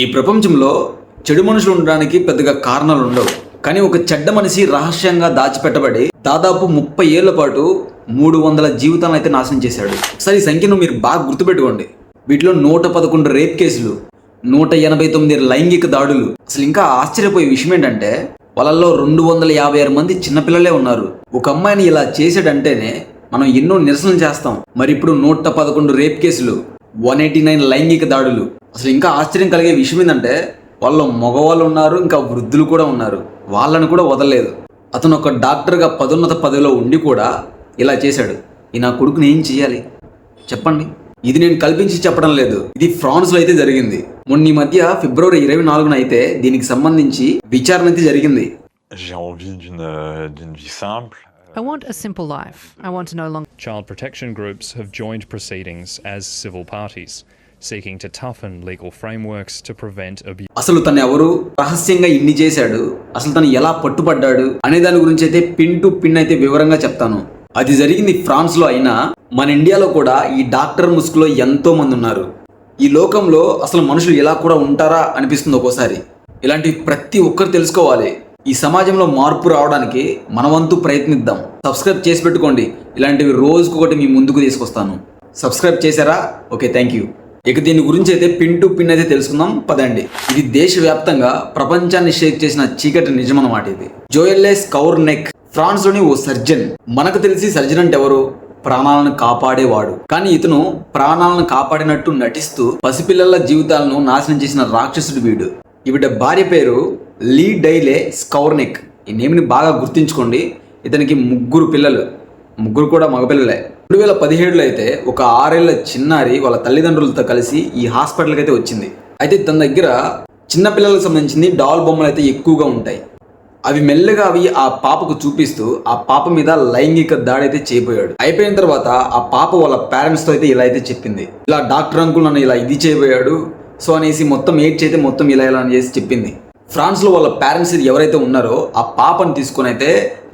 ఈ ప్రపంచంలో చెడు మనుషులు ఉండడానికి పెద్దగా కారణాలు ఉండవు. కానీ ఒక చెడ్డ మనిషి రహస్యంగా దాచిపెట్టబడి దాదాపు ముప్పై ఏళ్ళ పాటు మూడు వందల జీవితాలను అయితే నాశనం చేశాడు. ఒకసారి ఈ సంఖ్యను మీరు బాగా గుర్తుపెట్టుకోండి. వీటిలో నూట పదకొండు రేప్ కేసులు నూట ఎనభై తొమ్మిది లైంగిక దాడులు. అసలు ఇంకా ఆశ్చర్యపోయే విషయం ఏంటంటే వాళ్ళల్లో రెండు వందల యాభై ఆరు మంది చిన్నపిల్లలే ఉన్నారు. ఒక అమ్మాయిని ఇలా చేసాడంటేనే మనం ఎన్నో నిరసనలు చేస్తాం. మరి ఇప్పుడు నూట పదకొండు రేప్ కేసులు వన్ ఎయిటీ నైన్ లైంగిక దాడులు. అసలు ఇంకా ఆశ్చర్యం కలిగే విషయం ఏంటంటే వాళ్ళు మగవాళ్ళు ఉన్నారు ఇంకా వృద్ధులు కూడా ఉన్నారు. వాళ్ళని కూడా వదలలేదు. అతను ఒక డాక్టర్గా పదోన్నత పదవిలో ఉండి కూడా ఇలా చేశాడు. ఈ నా కొడుకుని ఏం చేయాలి చెప్పండి. ఇది నేను కల్పించి చెప్పడం లేదు. ఇది ఫ్రాన్స్లో అయితే జరిగింది. మొన్న ఈ మధ్య ఫిబ్రవరి ఇరవై నాలుగున అయితే దీనికి సంబంధించి విచారణ అయితే జరిగింది. I want a simple life. I want to no longer Child protection groups have joined proceedings as civil parties, seeking to toughen legal frameworks to prevent abuse. అసలు తను ఎవరు? రహస్యంగా ఇన్ని చేశాడు? అసలు తను ఎలా పట్టుబడ్డాడు? అనే దాని గురించి అయితే పిన్ టు పిన్ అయితే వివరంగా చెప్తాను. అది జరిగింది ఫ్రాన్స్లో అయినా మన ఇండియాలో కూడా ఈ డాక్టర్ ముసుగులో ఎంతో మంది ఉన్నారు. ఈ లోకంలో అసలు మనుషులు ఇలా కూడా ఉంటారా అనిపిస్తుంది ఒక్కోసారి. ఇలాంటివి ప్రతి ఒక్కరు తెలుసుకోవాలి. ఈ సమాజంలో మార్పు రావడానికి మనవంతు ప్రయత్నిద్దాం. సబ్స్క్రైబ్ చేసి పెట్టుకోండి. ఇలాంటివి రోజుకొకటి మీ ముందుకు తీసుకొస్తాను. సబ్స్క్రైబ్ చేశారా? ఓకే థ్యాంక్ యూ ఇక దీని గురించి అయితే పిన్ టు పిన్ అయితే తెలుసుకుందాం. పదండి. ఇది దేశవ్యాప్తంగా ప్రపంచాన్ని షేక్ చేసిన చీకటి నిజమన్నమాట ఇది. జోయల్లెస్ కౌర్ నెక్ ఫ్రాన్స్లోని ఓ సర్జన్. మనకు తెలిసి సర్జన్ అంటే ఎవరు? ప్రాణాలను కాపాడేవాడు. కానీ ఇతను ప్రాణాలను కాపాడినట్టు నటిస్తూ పసిపిల్లల జీవితాలను నాశనం చేసిన రాక్షసుడు వీడు. ఈవిడ భార్య పేరు లీ డైలే స్కౌర్నిక్. ఈ నేమ్ని బాగా గుర్తుంచుకోండి. ఇతనికి ముగ్గురు పిల్లలు. ముగ్గురు కూడా మగపిల్లలే. రెండు వేల పదిహేడులో అయితే ఒక ఆరేళ్ళ చిన్నారి వాళ్ళ తల్లిదండ్రులతో కలిసి ఈ హాస్పిటల్కి అయితే వచ్చింది. అయితే తన దగ్గర చిన్నపిల్లలకు సంబంధించింది డాల్ బొమ్మలు అయితే ఎక్కువగా ఉంటాయి. అవి మెల్లగా అవి ఆ పాపకు చూపిస్తూ ఆ పాప మీద లైంగిక దాడి అయితే చేయబోయాడు. అయిపోయిన తర్వాత ఆ పాప వాళ్ళ పేరెంట్స్తో అయితే ఇలా అయితే చెప్పింది. ఇలా డాక్టర్ అంకుల్ నన్ను ఇలా ఇది చేయబోయాడు. సో అనేసి మొత్తం ఏడ్చి అయితే మొత్తం ఇలా ఇలా అని చేసి చెప్పింది. ఫ్రాన్స్లో వాళ్ళ పేరెంట్స్ ఎవరైతే ఉన్నారో ఆ పాపను తీసుకుని అయితే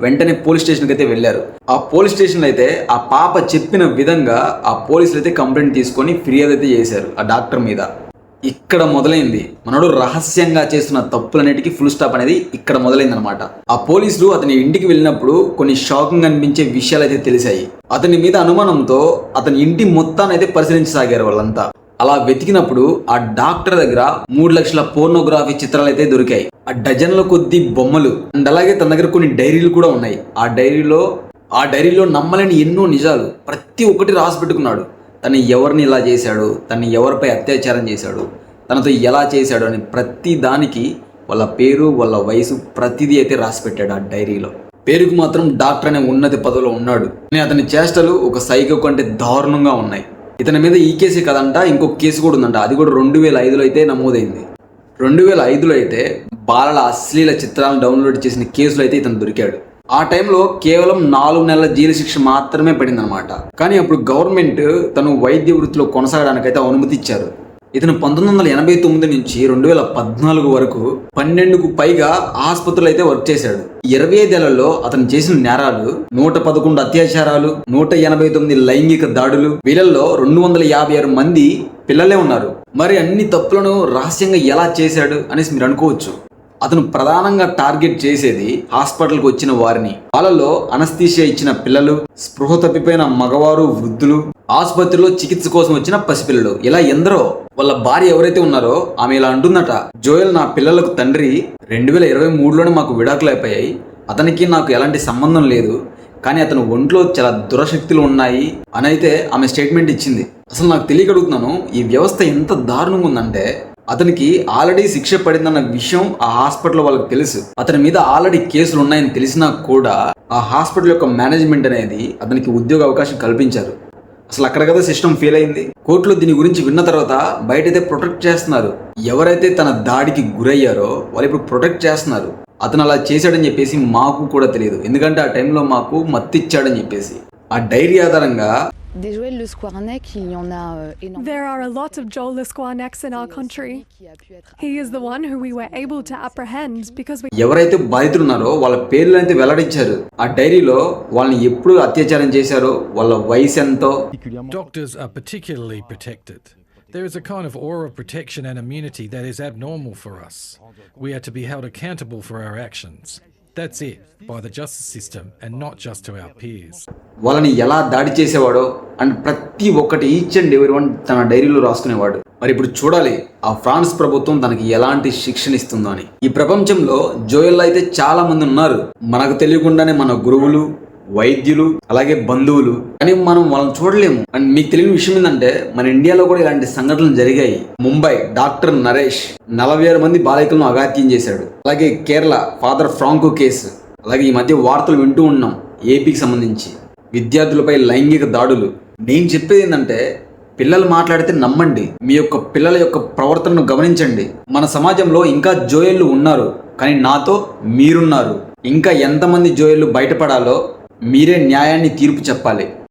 వెంటనే పోలీస్ స్టేషన్కి అయితే వెళ్ళారు. ఆ పోలీస్ స్టేషన్లో అయితే ఆ పాప చెప్పిన విధంగా ఆ పోలీసులు అయితే కంప్లైంట్ తీసుకొని ఫిర్యాదు అయితే చేశారు ఆ డాక్టర్ మీద. ఇక్కడ మొదలైంది. మనడు రహస్యంగా చేస్తున్న తప్పులన్నిటికీ ఫుల్ స్టాప్ అనేది ఇక్కడ మొదలైంది అనమాట ఆ పోలీసులు అతని ఇంటికి వెళ్ళినప్పుడు కొన్ని షాకింగ్ అనిపించే విషయాలు అయితే తెలిసాయి. అతని మీద అనుమానంతో అతని ఇంటి మొత్తాన్ని అయితే పరిశీలించసాగారు వాళ్ళంతా. అలా వెతికినప్పుడు ఆ డాక్టర్ దగ్గర మూడు లక్షల పోర్నోగ్రఫీ చిత్రాలు అయితే దొరికాయి. ఆ డజన్ల కొద్ది బొమ్మలు అండ్ అలాగే తన దగ్గర కొన్ని డైరీలు కూడా ఉన్నాయి. ఆ డైరీలో ఆ డైరీలో నమ్మలేని ఎన్నో నిజాలు ప్రతి ఒక్కటి రాసి పెట్టుకున్నాడు. తను ఎవరిని ఇలా చేశాడు? తను ఎవరిపై అత్యాచారం చేశాడు? తనతో ఎలా చేశాడు? అని ప్రతి దానికి వాళ్ళ పేరు వాళ్ళ వయసు ప్రతిదీ అయితే రాసి పెట్టాడు ఆ డైరీలో. పేరుకు మాత్రం డాక్టర్ అనే ఉన్నత పదవిలో ఉన్నాడు. అతని చేష్టలు ఒక సైకో కంటే దారుణంగా ఉన్నాయి. ఇతని మీద ఈ కేసే కదంట ఇంకొక కేసు కూడా ఉందంట. అది కూడా రెండు వేల ఐదులో అయితే నమోదైంది. రెండు వేల ఐదులో అయితే బాలల అశ్లీల చిత్రాలను డౌన్లోడ్ చేసిన కేసులో అయితే ఇతను దొరికాడు. ఆ టైంలో కేవలం నాలుగు నెలల జైలు శిక్ష మాత్రమే పడిందనమాట కానీ అప్పుడు గవర్నమెంట్ తను వైద్య వృత్తిలో కొనసాగడానికైతే అనుమతి ఇచ్చారు ఇతను పంతొమ్మిది వందల ఎనభై తొమ్మిది నుంచి రెండు వేల పద్నాలుగు వరకు పన్నెండుకు పైగా ఆసుపత్రులు అయితే వర్క్ చేశాడు. ఇరవై ఐదేళ్ళలో అతను చేసిన నేరాలు నూట పదకొండు అత్యాచారాలు నూట ఎనభై తొమ్మిది లైంగిక దాడులు వీళ్ళల్లో రెండు వందల యాభై ఆరు మంది పిల్లలే ఉన్నారు. మరి అన్ని తప్పులను రహస్యంగా ఎలా చేశాడు అనేసి మీరు అనుకోవచ్చు. అతను ప్రధానంగా టార్గెట్ చేసేది హాస్పిటల్కి వచ్చిన వారిని. వాళ్ళలో అనస్థీషియా ఇచ్చిన పిల్లలు స్పృహ తప్పిపోయిన మగవారు వృద్ధులు ఆసుపత్రిలో చికిత్స కోసం వచ్చిన పసిపిల్లలు. ఇలా ఎందరో వాళ్ళ భార్య ఎవరైతే ఉన్నారో ఆమె ఇలా అంటుందట జోయల్ నా పిల్లలకు తండ్రి రెండు వేల ఇరవై మూడులోనే మాకు విడాకులు అయిపోయాయి. అతనికి నాకు ఎలాంటి సంబంధం లేదు. కానీ అతను ఒంట్లో చాలా దురశక్తులు ఉన్నాయి అని అయితే ఆమె స్టేట్మెంట్ ఇచ్చింది. అసలు నాకు తెలియగలుగుతున్నాను ఈ వ్యవస్థ ఎంత దారుణంగా ఉందంటే అతనికి ఆల్రెడీ శిక్ష పడిందన్న విషయం ఆ హాస్పిటల్ వాళ్ళకి తెలుసు. అతని మీద ఆల్రెడీ కేసులు ఉన్నాయని తెలిసినా కూడా ఆ హాస్పిటల్ యొక్క మేనేజ్మెంట్ అనేది అతనికి ఉద్యోగ అవకాశం కల్పించారు. అసలు అక్కడ కదా సిస్టమ్ ఫెయిల్ అయింది. కోర్టులో దీని గురించి విన్న తర్వాత బయటైతే ప్రొటెక్ట్ చేస్తున్నారు. ఎవరైతే తన దాడికి గురయ్యారో వాళ్ళు ఇప్పుడు ప్రొటెక్ట్ చేస్తున్నారు. అతను అలా చేశాడని చెప్పేసి మాకు కూడా తెలియదు. ఎందుకంటే ఆ టైంలో మాకు మత్తిచ్చాడని చెప్పేసి. ఆ డైరీ ఆధారంగా Des Joël Le Squarnec, il y en a euh, énormément. There are a lot of Joel Lesquarnex in our country. He is the one who we were able to apprehend because we ఎవరైతే బాధితులు ఉన్నారో వాళ్ళ పేర్లు అయితే వెల్లడించారు ఆ డైరీలో వాళ్ళని ఎప్పుడు అత్యాచారం చేశారో వాళ్ళ వయసు ఎంతో Doctors are particularly protected. There is a kind of aura of protection and immunity that is abnormal for us. We are to be held accountable for our actions. That's it, by the justice system and not just to our peers. వాళ్ళని ఎలా దాడి చేసేవాడో and ప్రతి ఒక్కటి each and ఎవరి one తన డైరీలో రాసుకునేవాడు. మరి ఇప్పుడు చూడాలి ఆ ఫ్రాన్స్ ప్రభుత్వం తనకి ఎలాంటి శిక్షణ ఇస్తుందో అని. ఈ ప్రపంచంలో జోయల్ అయితే చాలా మంది ఉన్నారు. మనకు తెలియకుండానే మన గురువులు వైద్యులు అలాగే బంధువులు. కానీ మనం వాళ్ళని చూడలేము. అండ్ మీకు తెలియని విషయం ఏంటంటే మన ఇండియాలో కూడా ఇలాంటి సంఘటనలు జరిగాయి. ముంబై డాక్టర్ నరేష్ నలభై ఆరు మంది బాలికలను అఘాత్యం చేశాడు. అలాగే కేరళ ఫాదర్ ఫ్రాంకో కేసు. అలాగే ఈ మధ్య వార్తలు వింటూ ఉన్నాం ఏపీకి సంబంధించి. విద్యార్థులపై లైంగిక దాడులు. నేను చెప్పేది ఏంటంటే పిల్లలు మాట్లాడితే నమ్మండి. మీ యొక్క పిల్లల యొక్క ప్రవర్తనను గమనించండి. మన సమాజంలో ఇంకా జోయళ్ళు ఉన్నారు. కానీ నాతో మీరున్నారు. ఇంకా ఎంతమంది జోయళ్ళు బయటపడాలో మీరే న్యాయాన్ని తీర్పు చెప్పాలి.